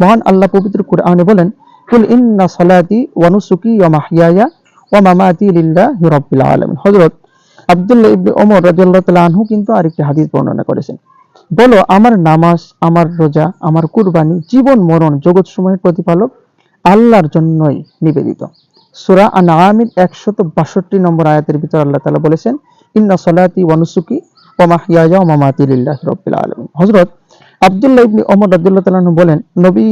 মহান আল্লাহ পবিত্র কোরআনে বলেন, কুল ইন্না সালাতি ওয়া ওয়া মামাতি লিল্লাহি রাব্বিল আলামিন। হযরত আব্দুল্লাহ ইবনে ওমর রাদিয়াল্লাহু তাআলা আনহু কিন্তু আরেকটি হাদিস বর্ণনা করেছেন। বলো, আমার নামাজ, আমার রোজা, আমার কুরবানি, জীবন মরণ, জগৎ সময়ের প্রতিপালক আল্লাহর জন্যই নিবেদিত। সূরা আনআমের 162 নম্বর আয়াতের ভিতর আল্লাহ তাআলা বলেছেন, ইন্না সালাতি ওয়া নুসুকি ওয়া মাহইয়ায়া ওয়া মামাতি আব্দুল্লাহ ইবনে ওমর রাদিয়াল্লাহু তাআলা বলেন, নবী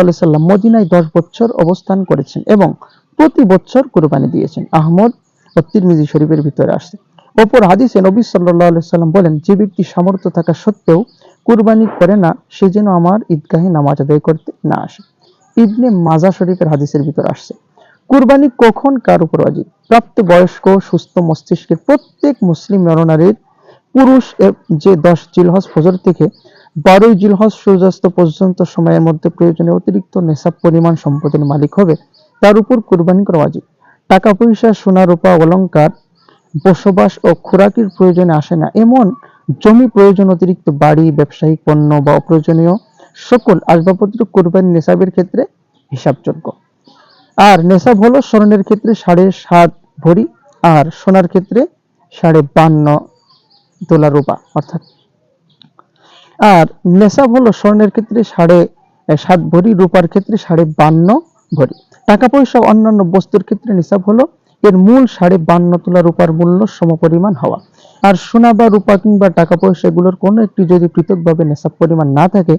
আলাইহি সাল্লাম মদিনায় 10 বছর অবস্থান করেছেন এবং প্রতি বছর কুরবানি দিয়েছেন। আহমদ ও তিরমিজি শরীফের ভিতরে আসছে। অপর হাদিসে নবী আলাইহি সাল্লাম বলেন, যে ব্যক্তি সামর্থ্য থাকা সত্ত্বেও কুরবানি করে না, সে যেন আমার ঈদগাহে নামাজ আদায় করতে না আসে। ইবনে মাজা শরীফের হাদিসের ভিতর আসছে। কুরবানি কখন কার উপর ওয়াজিব? প্রাপ্ত বয়স্ক সুস্থ মস্তিষ্কের প্রত্যেক মুসলিম নরনারীর পুরুষ যে দশ জিলহজ ফজর থেকে বারোই জিলহজ সূর্যাস্ত পর্যন্ত সময়ের মধ্যে প্রয়োজনে অতিরিক্ত নেশাব পরিমাণ সম্পদের মালিক হবে। তার উপর কুরবানি করা ওয়াজিব। টাকা পয়সা, সোনা, রূপা, অলংকার, বসবাস ও খোরাকির প্রয়োজনে আসে না। এমন জমি প্রয়োজন, অতিরিক্ত বাড়ি, ব্যবসায়িক পণ্য বা অপ্রয়োজনীয় সকল আসবাবপত্র কোরবানি নেশাবের ক্ষেত্রে হিসাবযোগ্য। আর নেশাব হলো স্বর্ণের ক্ষেত্রে সাড়ে সাত ভরি, আর সোনার ক্ষেত্রে সাড়ে বান্ন তোলা রূপা, অর্থাৎ আর নেশাব হলো স্বর্ণের ক্ষেত্রে সাড়ে সাত ভরি, রূপার ক্ষেত্রে সাড়ে বান্ন ভরি। টাকা পয়সা অন্যান্য বস্তুর ক্ষেত্রে নিসাব হলো এর মূল সাড়ে বান্ন তোলা রূপার মূল্য সমপরিমাণ হওয়া। আর সোনা বা রূপা কিংবা টাকা পয়সা এগুলোর কোনো একটি যদি পৃথকভাবে নেশাব পরিমাণ না থাকে,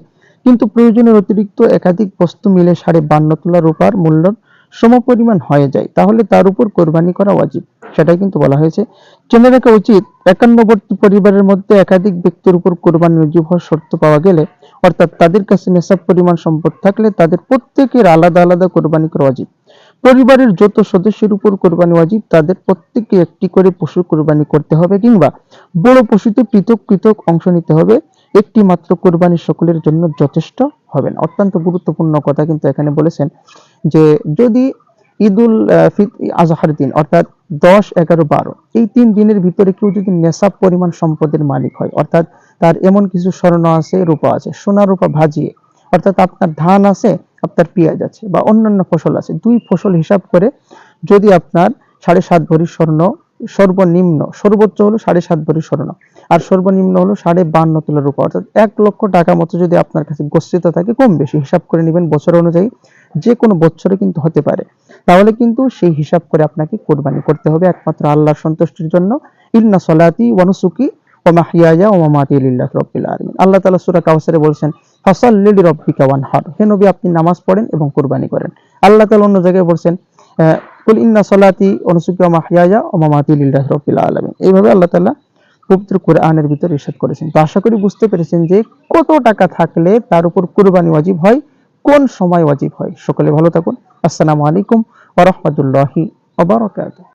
কিন্তু প্রয়োজনের অতিরিক্ত একাধিক বস্তু মিলে সাড়ে বান্ন তোলা রূপার মূল্য সমপরিমাণ হয়ে যায়, তাহলে তার উপর কোরবানি করা উচিত সেটাই কিন্তু বলা হয়েছে জেনে রাখা উচিত একান্নবর্তী পরিবারের মধ্যে একাধিক ব্যক্তির উপর কোরবানি নজিব হওয়ার শর্ত পাওয়া গেলে, অর্থাৎ তাদের কাছে নেশাব পরিমাণ সম্পদ থাকলে তাদের প্রত্যেকের আলাদা আলাদা কোরবানি করা উচিত। পরিবারের যত সদস্যের উপর কোরবানি ওয়াজিব তাদের প্রত্যেককে একটি করে পশু কোরবানি করতে হবে কিংবা বড় পশুতে পৃথক পৃথক অংশ নিতে হবে। একটি মাত্র কোরবানি সকলের জন্য যথেষ্ট হবে না। অত্যন্ত গুরুত্বপূর্ণ কথা কিন্তু এখানে বলেছেন যে যদি ঈদুল ফিত, আজহার দিন, অর্থাৎ দশ, এগারো, বারো। এই তিন দিনের ভিতরে কেউ যদি নেশাব পরিমাণ সম্পদের মালিক হয়, অর্থাৎ তার এমন কিছু স্বর্ণ আছে, রূপা আছে, সোনা, রূপা ভাজিয়ে, অর্থাৎ আপনার ধান আছে, আপনার পেঁয়াজ আছে বা অন্যান্য ফসল আছে, দুই ফসল হিসাব করে যদি আপনার সাড়ে সাত ভরি স্বর্ণ সর্বনিম্ন, সর্বোচ্চ হলো সাড়ে সাত ভরি স্বর্ণ। আর সর্বনিম্ন হলো সাড়ে বান্ন তোলা রূপা অর্থাৎ এক লক্ষ টাকা মতো যদি আপনার কাছে গচ্ছিত থাকে, কম বেশি হিসাব করে নেবেন বছর অনুযায়ী। যে কোনো বছরে কিন্তু হতে পারে। তাহলে কিন্তু সেই হিসাব করে আপনাকে কোরবানি করতে হবে একমাত্র আল্লাহর সন্তুষ্টির জন্য। ইন্না সলাতি ওয়ানুসুকি ও মাহিয়ায়া ও মামাতি লিল্লাহি রাব্বিল আলামিন। আল্লাহ তাআলা সূরা কাউসারে বলেছেন ফাসাল্লি লিরাব্বিকা ওয়ানহার। হে নবী, আপনি নামাজ পড়েন এবং কুরবানি করেন। আল্লাহ তাআলা অন্য জায়গায় বলছেন কুল ইন্না সলাতি ওয়া নুসুকি ওয়া মাহিয়ায়া ও মামাতি লিল্লাহি রাব্বিল আলামিন। এইভাবে আল্লাহ তাআলা পবিত্র কোরআনের ভিতরে ইরশাদ করেছেন। তো আশা করি বুঝতে পেরেছেন যে কত টাকা থাকলে তার উপর কুরবানি ওয়াজিব হয়, কোন সময় ওয়াজিব হয়। সকলে ভালো থাকুন। আসসালামু আলাইকুম ওয়া রাহমাতুল্লাহি ওয়া বারাকাতুহু।